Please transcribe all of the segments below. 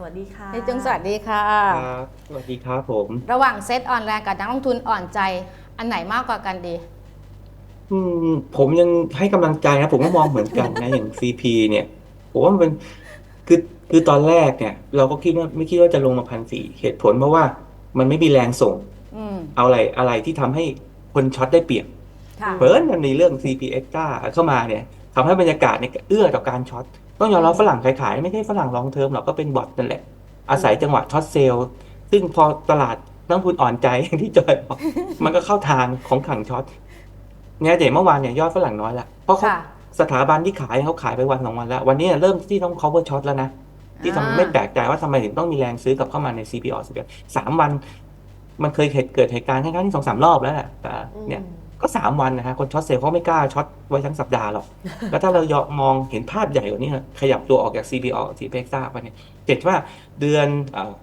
สวัสดีค่ะพี่จุงสวัสดีค่ะ ครับสวัสดีครับผม ระหว่างเซตอ่อนแรงกับนักลงทุนอ่อนใจ อันไหนมากกว่ากันดี อืมผมยังให้กำลังใจนะ ผมก็มองเหมือนกันนะ อย่าง CP เนี่ย ผมว่ามันเป็นคือคือตอนแรกเนี่ย เราก็คิดว่าไม่คิดว่าจะลงมาพันสี่เหตุผลเพราะว่ามันไม่มีแรงส่ง อืมเอาอะไรอะไรที่ทำให้คนช็อตได้เปรียบค่ะ เพิ่นมันมีเรื่อง CP Extra เข้ามาเนี่ยทำให้บรรยากาศเนี่ยเอื้อต่อการช็อต ต้องยอมรับฝรั่งขายๆไม่ใช่ฝรั่งลองเทอมหรอกก็เป็นบอทนั่นแหละ อาศัยจังหวะช็อตเซลล์ซึ่งพอตลาดนักลงทุนอ่อนใจอย่างที่จอยบอกมันก็เข้าทางของขังช็อตเนี่ยเดี๋ยวเมื่อวานเนี่ยยอดฝรั่งน้อยละเพราะเขาค่ะสถาบันที่ขายเขาขายไปวันสองวันแล้ว วันนี้เริ่มที่ต้อง cover short แล้วนะ ที่ทำอ่าไม่แปลกใจว่าทำไมถึงต้องมีแรงซื้อกลับเข้ามาใน CPO สามวัน มันเคยเกิดเหตุการณ์ครั้งที่สองสามรอบแล้วแหละแต่เนี่ย ก็สามวันนะฮะคนช็อตเซลล์เขาไม่กล้าช็อตไว้ทั้งสัปดาห์หรอก แล้วถ้าเรายอมองเห็นภาพใหญ่กว่านี้นะขยับตัวออกจาก CPO สีเพกซ่าไปเนี่ยเจ็ดว่าเดือนเอ่อ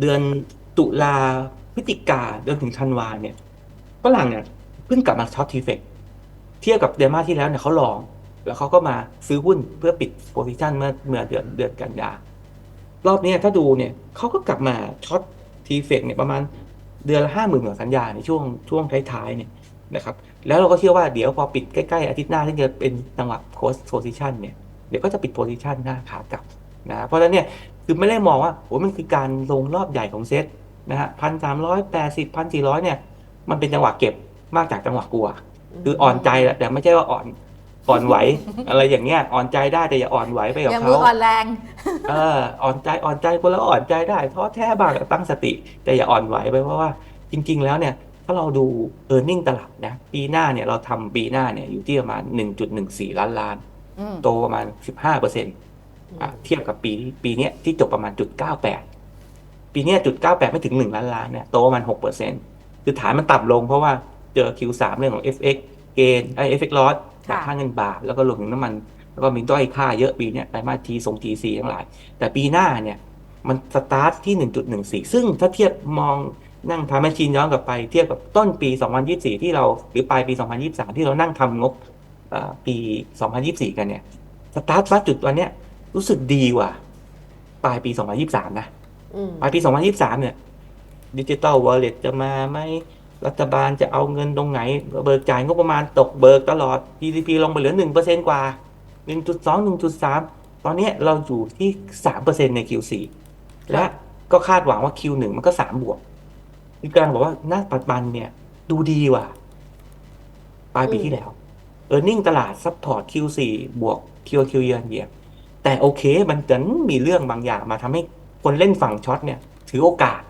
เดือนตุลาพฤศจิกาเดือนถึงธันวาเนี่ยฝรั่งเนี่ยเพิ่งกลับมาช็อตทีเฟกเทียบกับเดือนมาที่แล้วเนี่ยเขาลอง แล้วเขาก็มาซื้อหุ้นเพื่อปิดโพซิชันเมื่อเมื่อเดือนเดือนกันยารอบเนี้ยถ้าดูเนี่ยเขาก็กลับมาช็อตทีเฟกเนี่ยประมาณ เดือนละห้าหมื่นกว่าสัญญาในช่วงช่วงท้ายๆเนี่ยนะครับแล้วเราก็เชื่อว่าเดี๋ยวพอปิดใกล้ๆอาทิตย์หน้าที่จะเป็นจังหวะโคสโพซิชันเนี่ยเดี๋ยวก็จะปิดโพซิชันหน้าขากลับนะเพราะฉะนั้นเนี่ยคือไม่ได้มองว่าโอ้มันคือการลงรอบใหญ่ของเซ็ตนะฮะพันสามร้อยแปดสิบพันสี่ร้อยเนี่ยมันเป็นจังหวะเก็บมากจากจังหวะกลัว คืออ่อนใจแหละแต่ไม่ใช่ว่าอ่อน อ่อนไหว อะไรอย่างเงี้ยอ่อนใจได้แต่อย่าอ่อนไหวไปกับยังเขามืออ่อนแรงเอออ่อนใจอ่อนใจคนละอ่อนใจได้ท้อแท้บ้างตั้งสติ แต่อย่าอ่อนไหวไปเพราะว่าจริง ๆ แล้วเนี่ยถ้าเราดู e a r n i n g ตลาดนะปีหน้าเนี่ยเราทำปีหน้าเนี่ยอยู่ที่ประมาณ 1.14 ล้านล้านอืมโตประมาณ 15เปอร์เซ็นต์เทียบกับปีปีเนี้ยที่จบประมาณจุด98 ปีเนี้ยจุด98 ไม่ถึง 1 ล้านล้านเนี่ยโตประมาณ6เปอร์เซ็นต์คือฐานมันต่ำลงเพราะว่าเจอ Q3 เรื่องของ FX เกนไอ FX loss จากค่าเงินบาทแล้วก็รวมถึงน้ำมัน แล้วก็มีด้อยค่าเยอะปีเนี้ยไตรมาสทีส่ง GC ทั้งหลาย แต่ปีหน้าเนี่ยมันสตาร์ทที่ 1.14 ซึ่งถ้าเทียบมองนั่งทำแมชชีนย้อนกลับไปเทียบกับต้นปี 2024 ที่เราหรือปลายปี 2023 ที่เรานั่งทำงบเอ่อปี 2024 กันเนี่ยสตาร์ทวัดจุดวันเนี้ยรู้สึกดีกว่า ปลายปี 2023 นะอืมปลายปี 2023 เนี่ยดิจิตอลวอลเล็ตจะมาไหม รัฐบาลจะเอาเงินตรงไหน เบิกจ่ายงบประมาณตกเบิกตลอด GDP ลงไปเหลือ 1%กว่า 1.2 1.3 ตอนนี้เราอยู่ที่ 3%ใน Q4 และก็คาดหวังว่า Q1 มันก็ 3 บวกคือการบอกว่าหน้าปัจจุบันเนี่ย ดูดีว่าปลายปีที่แล้ว e a r n i n g ตลาดซัพพอร์ต Q4 บวก QQ เยือนเยียแต่โอเคมันจะมีเรื่องบางอย่างมาทำให้คนเล่นฝั่งช็อตเนี่ย ถือโอกาส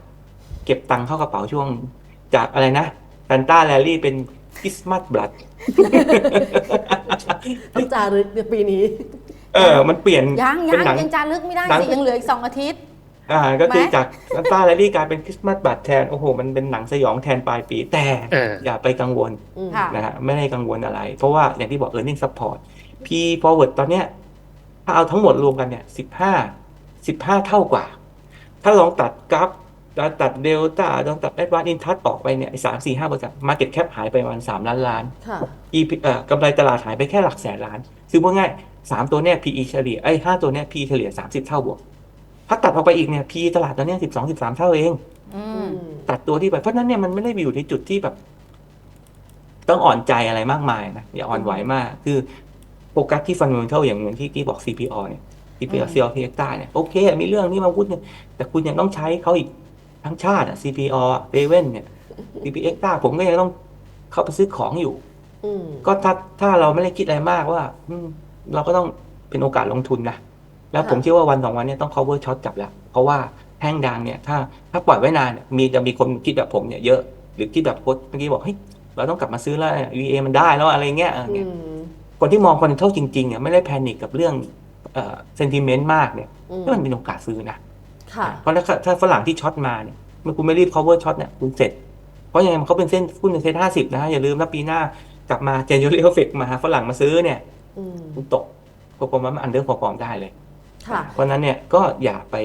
เก็บตังค์เข้ากระเป๋าช่วง จากอะไรนะซันต้าแรลลี่เป็นคริสต์มาสบลัดต้องจารึกในปีนี้ เออ มันเปลี่ยนยังเป็ยันงหนังยังจารึกไม่ได้หนังสิยังเหลืออีกสองอาทิตย์อ่าก็คือไหมจากซันต้าแรลลี่กลายเป็นคริสต์มาสบลัดแทน โอ้โห มันเป็นหนังสยองแทนปลายปี แต่เอออย่าไปกังวลอืมค่ะนะฮะไม่ได้กังวลอะไร เพราะว่าอย่างที่บอก earning support P forward ตอนเนี้ย ถ้าเอาทั้งหมดรวมกันเนี่ยสิบห้าสิบห้าเท่ากว่า ถ้าลองตัดกราฟ แล้วตัดเดลต้าลองตัดแอดวานอินทัชออกไปเนี่ยสามสี่ห้าเปอร์เซ็นต์มาเก็ตแคปหายไปประมาณสามล้านล้านค่ะ EP เอ่อกำไรตลาดหายไปแค่หลักแสนล้านคือว่าง่ายสามตัวเนี้ย PE เฉลี่ยไอ้ห้าตัวเนี้ย PE เฉลี่ยสามสิบเท่าบวก ถ้าตัดออกไปอีกเนี่ย PE ตลาดตอนเนี้สิบสองสิบสามเท่าเองอือืมมตัดตัวที่ไป เพราะฉะนั้นเนี่ยมันไม่ได้อยู่ในจุดที่แบบ ต้องอ่อนใจอะไรมากมายนะอย่าอ่อนไหวมาก คือโฟกัสที่ฟันเด m e n t a l อย่างเหมือนที่ที่บอก CPO เนี่ย CPO อืม CPO เพียต้าเนี่ยโอเค มีเรื่องนี้มาพูดเนี่ยแต่คุณยังต้องใช้เขาอีก ทั้งชาติอะ CPO เ a เว่นเนี่ย CPX ต้าผมก็ยังต้องเข้าไปซื้อของอยู่ อืมก็ถ้าถ้าเราไม่ได้คิดอะไรมากว่า อืม เราก็ต้องเป็นโอกาสลงทุนนะแล้วผมเชื่อว่าวันสองวันเนี้ต้อง cover short จับแล้วเพราะว่าแท่งดังเนี่ย ถ้าถ้าปล่อยไว้นานเนี่ยมีจะมีคนคิดแบบผมเนี่ยเยอะ หรือคิดแบบโค้ชเมื่อกี้บอกเฮ้ยเราต้องกลับมาซื้อแล้ว VA มันได้แล้วอะไรเงี้ยเอออืเนี่ยมคนที่มองคอนเทนต์จริงๆเนี่ยไม่ได้แพนิคกับเรื่องเอ่อเซนติเมนต์มากเนี่ยอืม ก็มันเป็นโอกาสซื้อนะค่ะ เพราะถ้าถ้าฝรั่งที่ช็อตมาเนี่ยเมื่อคุณไม่รีบ cover short เนี่ยคุณเสร็จ เพราะยังไงมันเขาเป็นเส้นหุ้นเป็นเซ็นห้าสิบนะฮะอย่าลืมนะปีหน้ากลับมาเจนยูริเอฟเฟกมาหาฝรั่งมาซื้อเนี่ยอืมคุณตกพอประมาณอันเดอร์พอฟอร์มได้เลยค่ะเพราะฉะนั้นเนี่ยก็อย่าไป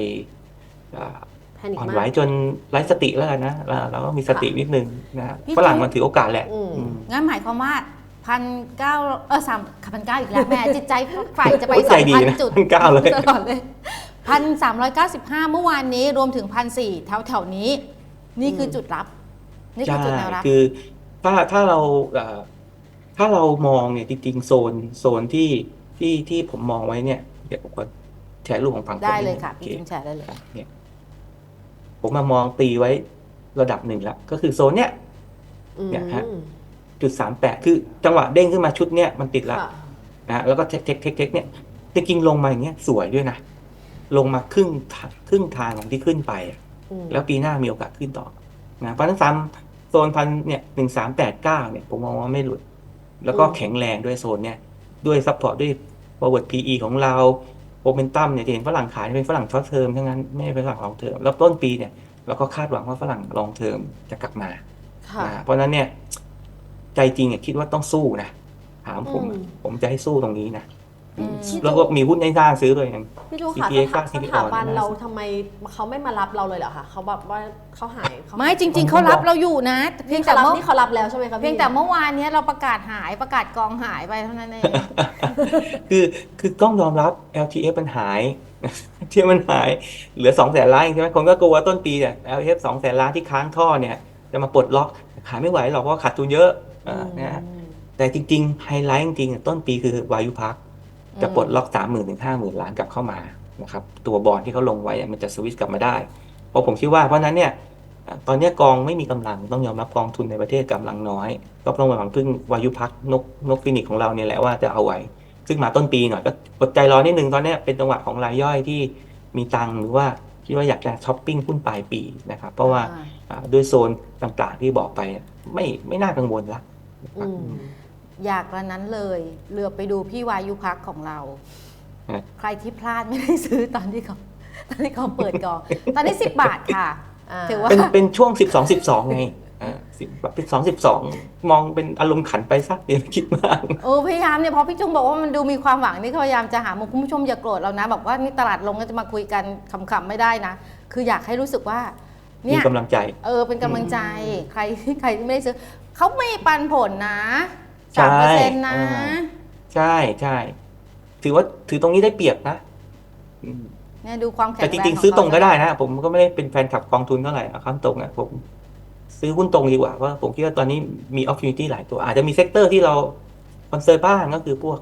อ่าแพนิคอ่อนมาไหวกจนไร้สติแล้วกันนะเราเราก็มีสตินิดนึงนะฮะพี่ฝรั่งจิ๊บมันถือโอกาสแหละอืมอืมงั้นหมายความว่าพันเก้าเออสามพันเก้าอีกแล้วแม่จิตใจฝ่ายจะไปโอ้ยสใจองดีพันนะจุด1,900เลยตลอดเลย พันสามร้อยเก้าสิบห้าเมื่อวานนี้รวมถึงพันสี่แถวแถวๆนี้ นี่คือจุดรับ นี่คือใช่จุดแนวรับ คือถ้าถ้าเราเอ่อถ้าเรามองเนี่ยจริงๆโซนโซนที่ที่ที่ผมมองไว้เนี่ยเดี๋ยวผมก็แชร์รูปของฝั่งผมได้เลยค่ะโอพี่เคจุงแชร์ได้เลยครับเนี่ยผมมามองตีไว้ระดับหนึ่งแล้วก็คือโซนเนี้ยเนี่ยฮะจุดสามแปดคือจังหวะเด้งขึ้นมาชุดเนี้ยมันติดละค่ะนะฮะแล้วก็เทคเทคเทคเทคเนี่ยจริงๆลงมาอย่างเงี้ยสวยด้วยนะ ลงมาครึ่งทางครึ่งทางของที่ขึ้นไปอะอืมแล้วปีหน้ามีโอกาสขึ้นต่อนะเพราะฉะนั้นซ้ำโซนพันเนี่ยหนึ่งสามแปดเก้าเนี่ย ผมมองว่าไม่หลุด แล้วก็แข็งแรงด้วยโซนเนี่ย ด้วยซัพพอร์ตด้วย forward PE ของเราโ o เมนตัมเนี่ยจะเห็นฝรั่งขายเป็นฝรั่งช็อตเทอมทั้งนั้นไม่ใช่เป็นฝรั่งลองเทอมแล้วต้นปีเนี่ยเราก็คาดหวังว่าฝรั่งลองเทอมจะกลับมาค่ะนะเพราะฉะนั้นเนี่ย ใจจริงเนี่ยคิดว่าต้องสู้นะถามผมอะอืมผมจะให้สู้ตรงนี้นะอืม แล้วก็มีหุ้นให้สร้างซื้อด้วยอย่าง พี่จูค่ะ CPA สถาค่าส CPO ถาบันเนี่ยเราทำไมเขาไม่มารับเราเลยเหรอคะเขาแบบว่าเขาหายเขาไม่จริง ๆเขารับเราอยู่นะ เพีเพียยงงแต่แต่รับเมื่อนี่เขารับแล้วใช่ไหมคะพี่ เพียงแต่เมื่อวานเนี้ยเราประกาศหายประกาศกองหายไปเท่านั้นเอง คือคือต้องยอมรับ LTF มันหายเที่ยมันหายเหลือสองแสนล้านเองใช่ไหมคนก็กลัวว่าต้นปีเนี่ย LTF สองแสนล้านที่ค้างท่อเนี่ย จะมาปลดล็อกขายไม่ไหวหรอกเพราะว่าขาดทุนเยอะอ่านะฮะแต่จริงๆไฮไลท์จริงๆต้นปีคือวายุพัก จะปลดล็อกสามหมื่นถึงห้าหมื่นล้านกลับเข้ามานะครับตัวบอลที่เขาลงไว้อะมันจะสวิตช์กลับมาได้ เพราะผมคิดว่าเพราะฉะนั้นเนี่ยอะตอนเนี้ยกองไม่มีกำลังต้องยอมรับกองทุนในประเทศกำลังน้อย ก็ต้องหวังพึ่งวายุพักนกนกฟินิกซ์ของเราเนี่ยแหละว่าจะเอาไว้ ซึ่งมาต้นปีหน่อยก็อดใจรอนิดนึงตอนเนี้ยเป็นจังหวะของรายย่อยที่มีตังค์หรือว่าคิดว่าอยากจะช้อปปิ้งหุ้นปลายปีนะครับเพราะว่าอ่าด้วยโซนต่างๆที่บอกไปเนี่ยไม่ไม่น่ากังวลละนะครับ อืมอยากระนั้นเลย เหลือไปดูพี่วายุพักของเราฮะใครที่พลาดไม่ได้ซื้อตอนที่เขาตอนที่เขาเปิดกอง ตอนนี้10บาทค่ะอ่าถือว่าเป็นเป็นช่วงสิบสองสิบสองไงอ่าสิบเป็นสองสิบสองมองเป็นอารมณ์ขันไปสักเดี๋ยวคิดมากเออพยายามเนี่ยเพราะพี่จุงบอกว่ามันดูมีความหวังนี่เขาพยายามจะหามุมคุณผู้ชมอย่าโกรธเรานะบอกว่านี่ตลาดลงก็จะมาคุยกันขำๆไม่ได้นะ คืออยากให้รู้สึกว่ามีเนี่ยกำลังใจ เออเป็นกำลังใจใครใครที่ไม่ได้ซื้อเขาไม่ปันผลนะ ใช่สามเปอร์เซ็นต์นะ อ่าใช่ใช่ถือว่าถือตรงนี้ได้เปรียบนะอืมเนี่ยดูความแข็งแต่แรจงริงขๆซื้อตรงก็เขาได้นะ ผมก็ไม่ได้เป็นแฟนขับกองทุนเท่าไหร่อะคำตรงอะผม ซื้อหุ้นตรงดีกว่าเพราะผมคิดว่าตอนนี้มี opportunity หลายตัว อาจจะมีเซกเตอร์ที่เราคอนเซิร์นบ้างก็คือพวก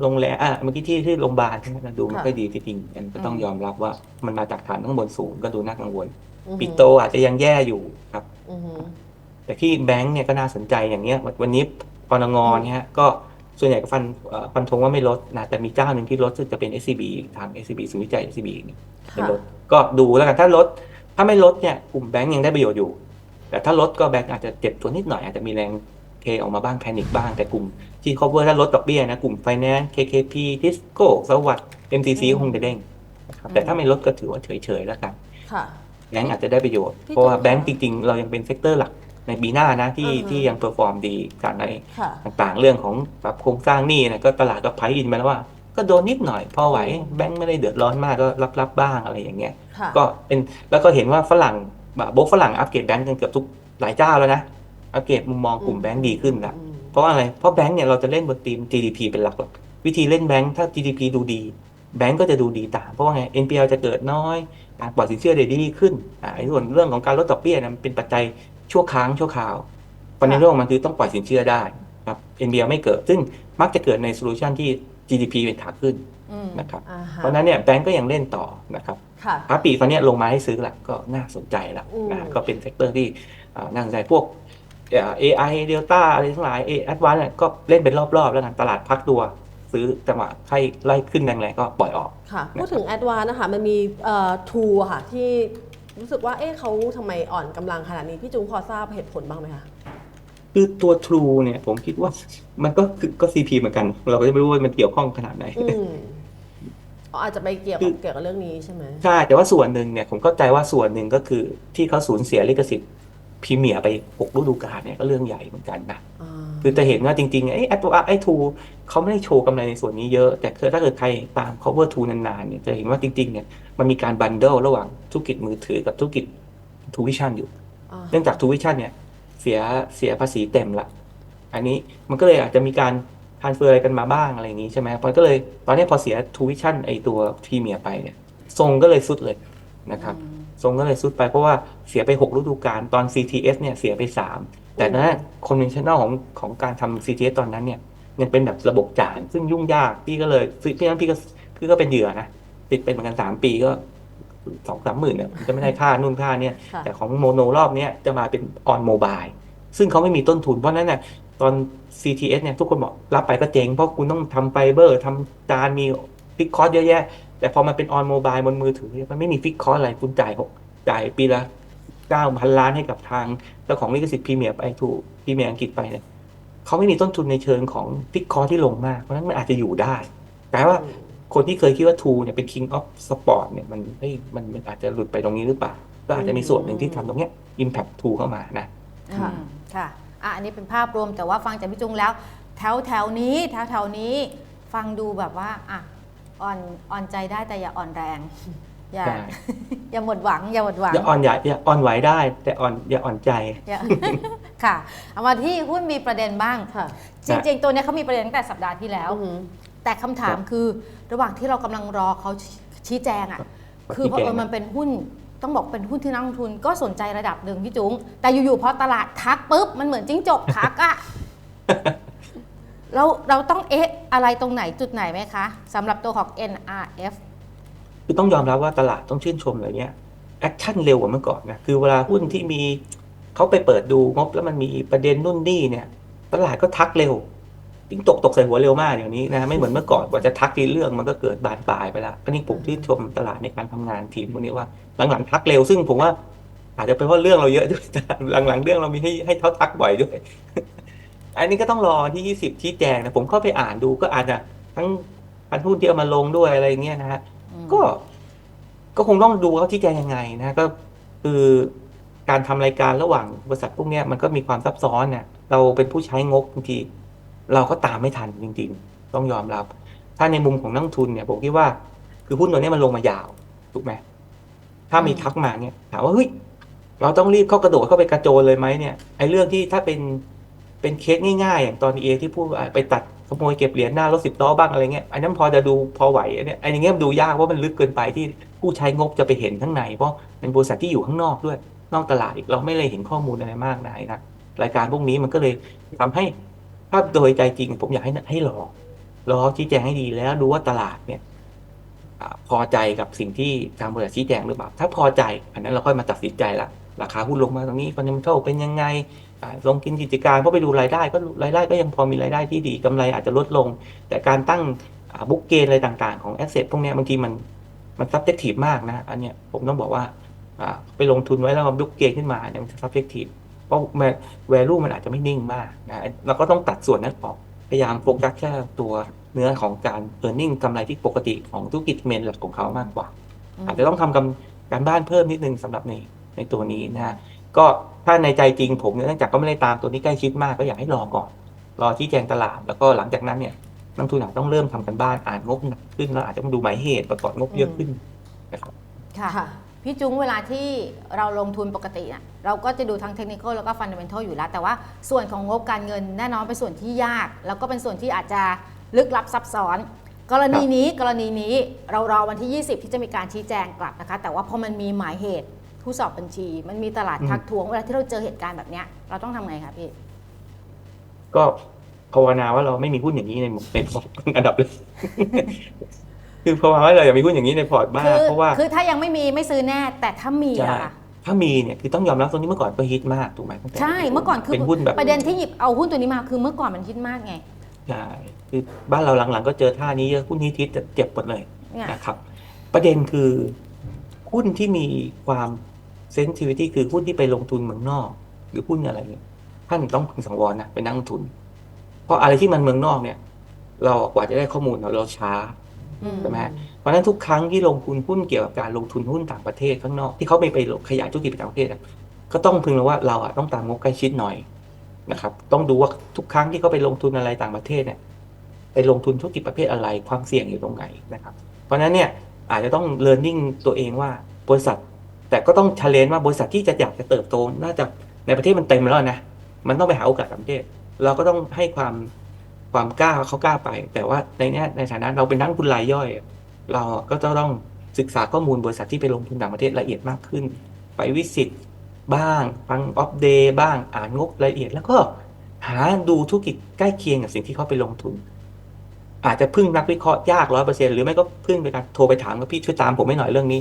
โรงแรมอะเมื่อกี้ที่ที่โรงพยาบาลใช่ไหมดูไม่ค่อยดีจริงๆอันก็ต้องยอมรับว่ามันมาจากฐานข้างบนสูงก็ดูน่ากังวลอือหือปิโตอาจจะยังแย่อยู่ครับ อือหือแต่ที่แบงก์เนี่ยก็น่าสนใจอย่างเงี้ยวันนี้ ปนงเนี่ยฮะก็ส่วนใหญ่ก็ฟันเอ่อฟันธงว่าไม่ลดนะแต่มีเจ้าหนึ่งที่ลดซึ่งจะเป็น SCB ทาง SCB ศูนย์วิจัย SCB เนี่ยเป็นค่ะลดก็ดูแล้วกันถ้าลดถ้าไม่ลดเนี่ยกลุ่มแบงก์ยังได้ประโยชน์อยู่ แต่ถ้าลดก็แบงก์อาจจะเจ็บตัวนิดหน่อยอาจจะมีแรงเทออกมาบ้างแพนิคบ้างแต่กลุ่มที่ cover ถ้าลดดอกเบี้ยนะกลุ่ม Finance KKP Tisco สวัสด์ MTC ก็คงจะเด้งนะครับแต่ถ้าไม่ลดก็ถือว่าเฉยๆแล้วกันค่ะแบงก์อาจจะได้ประโยชน์พี่เพราะว่าตูนแบงก์จริงๆ เรายังเป็นเซกเตอร์หลัก ในปีหน้านะที่อ่าฮะที่ยังเปอร์ฟอร์มดีการในค่ะ ต่างๆ เรื่องของปรับโครงสร้างหนี้นะก็ตลาดก็ไพอินมาแล้วว่า ก็โดนนิดหน่อยพอไหวแบงก์ไม่ได้เดือดร้อนมากก็รับรับๆบ้างอะไรอย่างเงี้ย ค่ะก็เป็นแล้วก็เห็นว่าฝรั่งแบบโบกฝรั่งอัปเกรดแบงก์กันเกือบทุกหลายเจ้าแล้วนะอัปเกรดมุมมองกลุ่มแบงก์ดีขึ้นละอืมเพราะว่าอะไรเพราะแบงก์เนี่ยเราจะเล่นบนทีม GDP เป็นหลักหรอกวิธีเล่นแบงก์ถ้า GDP ดูดี แบงก์ก็จะดูดีตามเพราะว่าไง NPL จะเกิดน้อยการปล่อยสินเชื่อได้ดีขึ้นอ่าไอ้ส่วนเรื่องของการลดดอกเบี้ยนะมันเป็นปัจจัย ชั่วครั้งชั่วคราวประเด็นเรื่องของมันคือต้องปล่อยสินเชื่อได้ครับ NPL ไม่เกิด ซึ่งมักจะเกิดในโซลูชันที่ GDP เป็นขาขึ้นอืมนะครับอ่าฮะเพราะฉะนั้นเนี่ยแบงก์ก็ยังเล่นต่อนะครับค่ะค้าปลีกตอนเนี้ยลงมาให้ซื้อละก็น่าสนใจละอืมนะก็เป็นเซกเตอร์ที่อ่าน่าสนใจพวกเอ่อ AI Delta อะไรทั้งหลาย A Advance เนี่ยก็เล่นเป็นรอบๆ แล้วกันตลาดพักตัวซื้อจังหวะใครไล่ขึ้นแรงๆก็ปล่อยออกค่ะพูดถึงแอดวานนะคะมันมีเอ่อทูอะค่ะที่ รู้สึกว่าเอ๊ะเขาทำไมอ่อนกำลังขนาดนี้ พี่จุงพอทราบเหตุผลบ้างไหมคะ คือตัว True เนี่ยผมคิดว่ามันก็คือก็ CP เหมือนกัน เราก็จะไม่รู้ว่ามันเกี่ยวข้องขนาดไหน อืมอ๋ออาจจะไปเกี่ยวคืกับอ เกี่ยวกับเรื่องนี้ใช่ไหมใช่แต่ว่าส่วนหนึ่งเนี่ยผมเข้าใจว่าส่วนหนึ่งก็คือที่เขาสูญเสียลิขสิทธิ์พรีเมียร์ไปหกฤดูกาลเนี่ยก็เรื่องใหญ่เหมือนกันนะ อ่า คือจะเห็นว่าจริงๆไอ้แอดไอ้ทูเขาไม่ได้โชว์กำไรในส่วนนี้เยอะ แต่คือถ้าเกิดใครตาม cover ทูนานๆเนี่ยจะเห็นว่าจริงๆเนี่ยมันมีการบันเดิลระหว่างธุรกิจมือถือกับธุรกิจทูวิชั่นอยู่อ่าเนื่องจากทูวิชั่นเนี่ยเสียเสียภาษีเต็มละ อันนี้มันก็เลยอาจจะมีการทานเฟอร์อะไรกันมาบ้างอะไรอย่างนี้ใช่ไหมมันก็เลยตอนนี้พอเสียทูวิชั่นไอตัวพรีเมียร์ไปเนี่ยทรงก็เลยสุดเลยนะครับทรงก็เลยสุดไปเพราะว่าเสียไป 6 ฤดูกาลตอน CTS เนี่ยเสียไป 3 แต่นั้นคอนเวนชั่นแนลของของการทำ CTS ตอนนั้นเนี่ยยังเป็นแบบระบบจานซึ่งยุ่งยากพี่ก็เลยพี่พี่นั้นพี่ก็พี่ก็เป็นเหยื่อนะติดเป็นเหมือนกัน3ปีก็สองสามหมื่นเนี่ยมันจะไม่ได้ค่านู่นค่าเนี่ยค่ะแต่ของโมโนรอบเนี้ยจะมาเป็นออนโมบายซึ่งเขาไม่มีต้นทุนเพราะฉะนั้นเนี่ยตอน CTS เนี่ยทุกคนบอกรับไปก็เจ๊งเพราะคุณต้องทำไฟเบอร์ทำจานมีฟิกคอร์สเยอะแยะ แต่พอมันเป็นออนโมบายบนมือถือเนี่ยมันไม่มีฟิกคอร์สอะไรคุณจ่ายหกจ่ายปีละ เก้าพันล้านให้กับทางเจ้าของลิขสิทธิ์พรีเมียร์ไปถูกพรีเมียร์อังกฤษไปเนี่ยเขาไม่มีต้นทุนในเชิงของฟิกคอร์สที่ลงมาก เพราะฉะนั้นมันอาจจะอยู่ได้แต่ว่าคนที่เคยคิดว่าทูเนี่ยเป็น king of sport เนี่ยมันเฮ้ยมันมันอาจจะหลุดไปตรงนี้หรือเปล่า ก็อาจจะมีส่วนหนึ่งที่ทำตรงเนี้ย impact ทูเข้ามานะค่ะอืมค่ะอะ อันนี้เป็นภาพรวมแต่ว่าฟังจากพี่จุงแล้ว แถวแถวนี้แถวแถวนี้ฟังดูแบบว่าอะอ่อนอ่อนใจได้แต่อย่าอ่อนแรง อย่าใช่อย่าหมดหวัง อย่าหมดหวัง อย่าอ่อนอย่าอย่าอ่อนไหวได้ แต่อ่อนอย่าอ่อนใจ อย่า ค่ะ เอามาที่หุ้นมีประเด็นบ้าง ค่ะจริงๆ ตัวเนี้ยเขามีประเด็นตั้งแต่สัปดาห์ที่แล้ว อือหือแต่คำถามคือระหว่างที่เรากำลังรอเขาชี้แจงอะ ครับคือเพราะชี้เอแจงอมันเป็นหุ้น ต้องบอกเป็นหุ้นที่นักลงทุนก็สนใจระดับหนึ่งพี่จุ๋งแต่อยู่ๆพอตลาดทักปุ๊บ มันเหมือนจิ้งจกทักอะ เราเราต้องเอ๊ะอะไรตรงไหนจุดไหนไหมคะสำหรับตัวของ NRF คือต้องยอมรับว่าตลาดต้องชื่นชมอะไรเงี้ยแอคชั่นเร็วกว่าเมื่อก่อนนะคือเวลาหุ้นที่มีเขาไปเปิดดูงบแล้วมันมีประเด็นนู่นนี่เนี่ย ตลาดก็ทักเร็วยิ่งตกตกใส่หัวเร็วมากอย่างนี้นะไม่เหมือนเมื่อก่อนกว่าจะทักทีเรื่องมันก็เกิดบานปลายไปแล้วก็นี่ผมชื่ชมตลาดในการทำงานทีมพวกนี้ว่าหลังๆทักเร็วซึ่งผมว่าอาจจะเป็นเพราะเรื่องเราเยอะด้วยหลังๆเรื่องเรามีให้ให้เขาทักบ่อยด้วย อันนี้ก็ต้องรอที่20ชี้แจงนะผมเข้าไปอ่านดูก็อาจจะทั้งพันธุนที่เอามาลงด้วยอะไรเงี้ยนะฮะ ก็ ก็คงต้องดูว่าเขาชี้แจงยังไงนะก็คือการทำรายการระหว่างบริษัทพวกนี้มันก็มีความซับซ้อนเนี่ยเราเป็นผู้ใช้งบบางทีเราก็ตามไม่ทันจริง ๆ ต้องยอมรับ ถ้าในมุมของนักลงทุนเนี่ยผมคิดว่า คือหุ้นตัวนี้มันลงมายาวถูกไหมถ้ามีทักมาเนี่ยถามว่าเฮ้ยเราต้องรีบเข้ากระโดดเข้าไปกระโจนเลยไหมเนี่ยไอ้เรื่องที่ถ้าเป็น เป็นเคสง่ายๆ อย่างตอนเอที่พูดไปตัดขโมยเก็บเหรียญหน้ารถสิบล้อบ้างอะไรเงี้ยอันนั้นพอจะดูพอไหวอันเนี่ยไอ้อย่างเงี้ยมันดูยากเพราะมันลึกเกินไปที่ผู้ใช้งบจะไปเห็นข้างใน เพราะเป็นบริษัทที่อยู่ข้างนอกด้วย นอกตลาดอีกเราไม่เลยเห็นข้อมูลอะไรมากนายนะรายการพวกนี้มันก็เลยทำให้ถ้าโดยใจจริง ผมอยากให้ให้รอรอชี้แจงให้ดีแล้วดูว่าตลาดเนี่ยพอใจกับสิ่งที่ทางบริษัทชี้แจงหรือเปล่า ถ้าพอใจ อันนั้นเราค่อยมาตัดสินใจละราคาหุ้นลงมาตรงนี้ฟันเดเมนทัลเป็นยังไง ลงกินกิจการเพราะไปดูรายได้ก็รายได้ก็ยังพอมีรายได้ที่ดีกำไรอาจจะลดลง แต่การตั้งบุ๊กเกนอะไรต่างๆ ของแอสเซทพวกเนี้ยบางทีมันมัน subjective มากนะอันเนี้ยผมต้องบอกว่าอ่าไปลงทุนไว้แล้วมาบุ๊กเกนขึ้นมาเนี่ยมัน subjective เพราะ value มันอาจจะไม่นิ่งมากนะเราก็ต้องตัดส่วนนั้นออกพยายามโฟกัสแค่ตัวเนื้อของการ e a r n i n g กำไรที่ปกติของธุรกิจเมนหลักของเขามากกว่า อาจจะต้องทำกำการบ้านเพิ่มนิดนึงสำหรับในในตัวนี้นะฮะ ก็ถ้าในใจจริงผมเนี่ยเนื่องจากก็ไม่ได้ตามตัวนี้ใกล้ชิดมากก็อยากให้รอก่อน รอที่แจงตลาด แล้วก็หลังจากนั้นเนี่ยนักลงทุนอาจต้องเริ่มทำกันบ้านอ่านงบหนักขึ้นแล้วอาจจะต้องดูหมายเหตุประกอบงบเยอะขึ้นนะครับค่ะค่ะพี่จุ้งเวลาที่เราลงทุนปกติอะเราก็จะดูทั้งเทคนิคแล้วก็ฟันเดเมนทัลอยู่แล้ว แต่ว่าส่วนของงบการเงินแน่นอนเป็นส่วนที่ยาก แล้วก็เป็นส่วนที่อาจจะลึกลับซับซ้อน กรณีนี้กรณีนี้เรารอวันที่ 20 ที่จะมีการชี้แจงกลับนะคะ แต่ว่าพอมันมีหมายเหตุ ผู้สอบบัญชี มันมีตลาดอืมทักท้วงเวลาที่เราเจอเหตุการณ์แบบเนี้ยเราต้องทำไงคะพี่ ก็ภาวนาว่าเราไม่มีหุ้นอย่างนี้ในในพอร์ตอันดับเลยคือภาวนาว่าเราอย่ามีหุ้นอย่างนี้ในพอร์ตบ้างคือเพราะว่าคือถ้ายังไม่มีไม่ซื้อแน่ แต่ถ้ามีใช่อะค่ะถ้ามีเนี่ยคือต้องยอมรับตัวนี้เมื่อก่อนก็ฮิตมากถูกไหมตั้งแต่ใช่เมื่อก่อนคือเป็นหุ้นแบบประเด็นที่หยิบเอาหุ้นตัวนี้มาคือเมื่อก่อนมันฮิตมากไงใช่คือบ้านเราหลังๆ ก็เจอท่านี้เยอะหุ้นฮิตฮิตจะเจ็บหมดเลยเนี่ยนะครับ ประเด็นคือหุ้นที่มีความ เซนซิ i ิตี้คือหุ้นที่ไปลงทุนเมืองนอก หรือหุ้นอะไรเนี่ยท่านต้องพึงสังวรนะเป็นนักลงทุน เพราะอะไรที่มันเมืองนอกเนี่ย เรากว่าจะได้ข้อมูลเราเราช้าอืมใช่ไหมฮะเพราะฉะนั้นทุกครั้งที่ลงทุนหุ้นเกี่ยวกับการลงทุนหุ้นต่างประเทศข้างนอกที่เขาไปไปขยายธุรกิจไปต่างประเทศอะก็ต้องพึงรู้ว่าเราอะต้องตามงบใกล้ชิดหน่อยนะครับต้องดูว่าทุกครั้งที่เขาไปลงทุนอะไรต่างประเทศเนี่ยไปลงทุนธุรกิจประเภทอะไรความเสี่ยงอยู่ตรงไหนนะครับ เพราะฉะนั้นเนี่ยอาจจะต้อง learning ตัวเองว่าบริษัท แต่ก็ต้อง challenge ว่าบริษัทที่จะอยากจะเติบโตน่าจะในประเทศมันเต็มแล้วนะมันต้องไปหาโอกาสต่างประเทศ เราก็ต้องให้ความความกล้าเขากล้าไป แต่ว่าในเนี้ยในฐานะเราเป็นนักลงทุนรายย่อย เราก็จะต้องศึกษาข้อมูลบริษัทที่ไปลงทุนต่างประเทศละเอียดมากขึ้น ไปวิสิตบ้าง ฟังอัปเดตบ้างอ่านงบละเอียด แล้วก็หาดูธุรกิจใกล้เคียงกับสิ่งที่เขาไปลงทุน อาจจะพึ่งนักวิเคราะห์ยากร้อยเปอร์เซ็นต์หรือไม่ก็พึ่งไปการโทรไปถามว่าพี่ช่วยตามผมให้หน่อยเรื่องนี้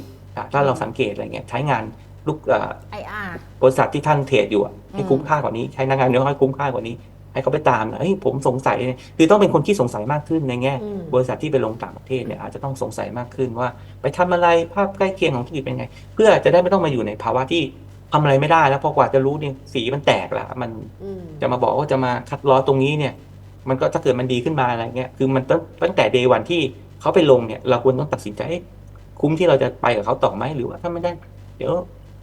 ถ้าเราสังเกตอะไรเงี้ยใช้งานลูกเอ่อ IR บริษัทที่ท่านเทรดอยู่อะให้อืมคุ้มค่ากว่านี้ใช้พนักงานเนื้อให้คุ้มค่ากว่านี้ ให้เขาไปตามหน่อยเฮ้ยผมสงสัยเนี่ยคือต้องเป็นคนที่สงสัยมากขึ้นในแง่อืมบริษัทที่ไปลงต่างประเทศเนี่ยอาจจะต้องสงสัยมากขึ้นว่า ไปทำอะไรภาพใกล้เคียงของธุรกิจเป็นไง เพื่อจะได้ไม่ต้องมาอยู่ในภาวะที่ทำอะไรไม่ได้แล้วพอกว่าจะรู้เนี่ยสีมันแตกแล้วมันอืมจะมาบอกว่าจะมาคัดล้อตรงนี้เนี่ย มันก็ถ้าเกิดมันดีขึ้นมาอะไรเงี้ยคือมันตั้งตั้งแต่เดวันที่เขาไปลงเนี่ย เราควรต้องตัดสินใจเอ๊ะ คุ้มที่เราจะไปกับเขาต่อไหมหรือว่าถ้าไม่ได้ เดี๋ยว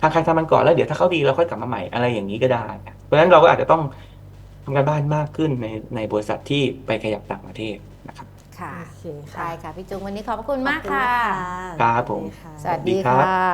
ทางใครทำมันก่อนแล้วเดี๋ยวถ้าเขาดีเราค่อยกลับมาใหม่อะไรอย่างนี้ก็ได้นะเพราะฉะนั้นเราก็อาจจะต้องทำการบ้านมากขึ้นในในบริษัทที่ไปขยับต่างประเทศนะครับค่ะโอเคค่ะใช่ค่ะพี่จุงวันนี้ขอบพระคุณมากขอบณค่ะมากครับผมะสวัสสวัสดีดีครับค่ะ